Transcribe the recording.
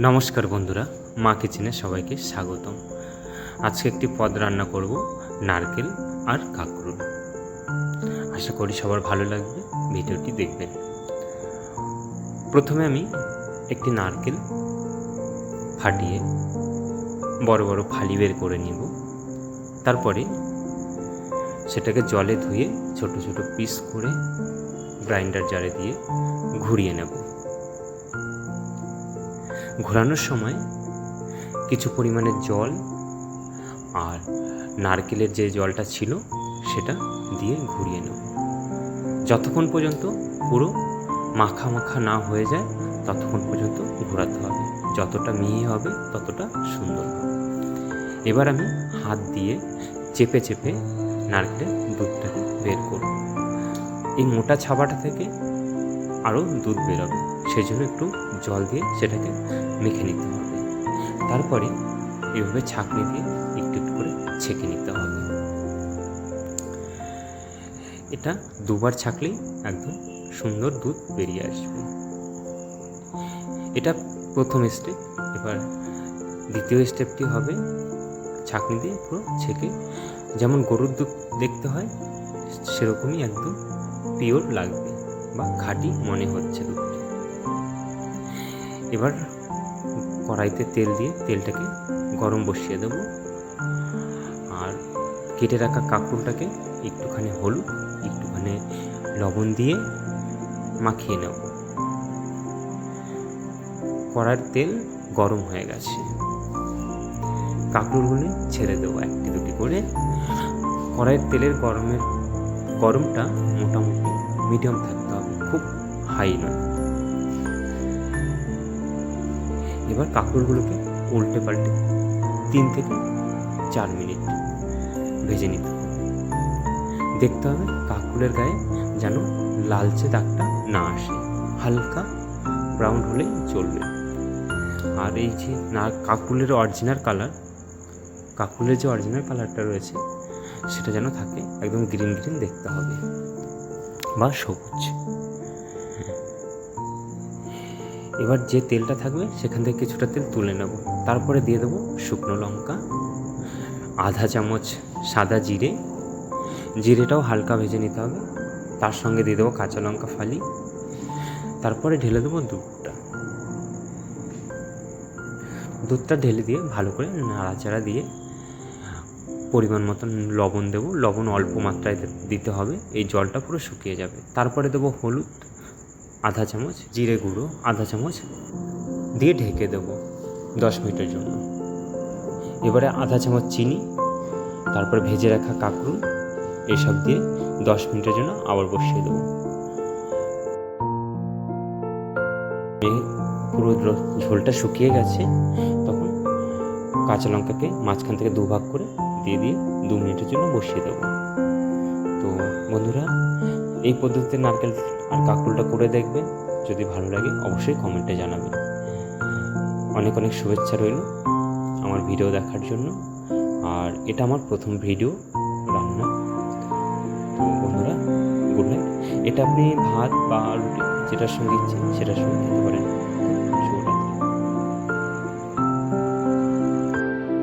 নমস্কার বন্ধুরা, মা কিচেনে সবাইকে স্বাগতম। আজকে একটি পদ রান্না করব, নারকেল আর কাঁকরুল। আশা করি সবার ভালো লাগবে, ভিডিওটি দেখবেন। প্রথমে আমি একটি নারকেল ফাটিয়ে বড় বড় ফালি বের করে নিব। তারপরে সেটাকে জলে ধুয়ে ছোট ছোট পিস করে গ্রাইন্ডার জারে দিয়ে ঘুরিয়ে নেব। ঘোরানোর সময় কিছু পরিমাণে জল আর নারকেলের যে জলটা ছিল সেটা দিয়ে ঘুরিয়ে নেব। যতক্ষণ পর্যন্ত পুরো মাখা মাখা না হয়ে যায়, ততক্ষণ পর্যন্ত ঘোরাতে হবে। যতটা মিহি হবে, ততটা সুন্দর হবে। এবার আমি হাত দিয়ে চেপে চেপে নারকেলের দুধটাকে বের করব। এই মোটা ছাবাটা থেকে আরও দুধ বেরোবে। সেই জন্য একটু জল দিয়ে সেটাকে মেখে নিতে হবে। তারপরে এভাবে ছাঁকনি দিয়ে একটু একটু করে ছেঁকে নিতে হবে। এটা দুবার ছাঁকলেই একদম সুন্দর দুধ বেরিয়ে আসবে। এটা প্রথম স্টেপ এবার দ্বিতীয় স্টেপটি হবে ছাঁকনি দিয়ে পুরো ছেঁকে, যেমন গরুর দুধ দেখতে হয়, সেরকমই একদম পিওর লাগবে বা খাঁটি মনে হচ্ছে দুধটি এবার কড়াইতে তেল দিয়ে তেলটাকে গরম বসিয়ে দেব। আর কেটে রাখা কাঁকরুলটাকে একটুখানি হলুদ, একটুখানি লবণ দিয়ে মাখিয়ে নেব। কড়ার তেল গরম হয়ে গেছে। কাঁকরুলগুলো ছেড়ে দেবো একটি দুটি করে। কড়াইয়ের তেলের গরমের গরমটা মোটামুটি মিডিয়াম থাকতে হবে, খুব হাই নয়। এবার কাঁকড়গুলোকে উল্টে পাল্টে তিন থেকে চার মিনিট ভেজে নিতে দেখতে হবে কাঁকড়ের গায়ে যেন লালচে দাগটা না আসে। হালকা ব্রাউন হলেই চলবে। আর এই যে না, কাকুলের অরিজিনাল কালার, কাকুলের যে অরিজিনাল কালারটা রয়েছে, সেটা যেন থাকে একদম গ্রিন গ্রিন দেখতে হবে। বা সবুজ। এবার যে তেলটা থাকবে, সেখান থেকে কিছুটা তেল তুলে নেব। তারপরে দিয়ে দেবো শুকনো লঙ্কা, আধা চামচ সাদা জিরে। জিরেটাও হালকা ভেজে নিতে হবে। তার সঙ্গে দিয়ে দেবো কাঁচা লঙ্কা ফালি। তারপরে ঢেলে দেবো দুধটা। দুধটা ঢেলে দিয়ে ভালো করে নাড়াচাড়া দিয়ে পরিমাণ মতন লবণ দেবো। লবণ অল্প মাত্রায় দিতে হবে। এই জলটা পুরো শুকিয়ে যাবে। তারপরে দেবো হলুদ। আধা চামচ জিরে গুঁড়ো, আধা চামচ দিয়ে ঢেকে দেবো দশ মিনিটের জন্য। এবারে আধা চামচ চিনি, তারপরে ভেজে রাখা কাঁকরুল, এসব দিয়ে দশ মিনিটের জন্য আবার বসিয়ে দেবো। পুরো ঝোলটা শুকিয়ে গেছে, তখন কাঁচা লঙ্কাকে মাঝখান থেকে দুভাগ করে দিয়ে দিয়ে দু মিনিটের জন্য বসিয়ে দেবো। তো বন্ধুরা এই পদ্ধতিতে নারকেল আর কাকুলটা করে দেখবে। যদি ভালো লাগে, অবশ্যই কমেন্টে জানাবেন। অনেক অনেক শুভেচ্ছা রইল আমার ভিডিও দেখার জন্য। আর এটা আমার প্রথম ভিডিও রান্না। তো বন্ধুরা গুড নাইট এটা আপনি ভাত বা রুটি, যেটার সঙ্গে ইচ্ছে সেটার সঙ্গে খেতে পারেন।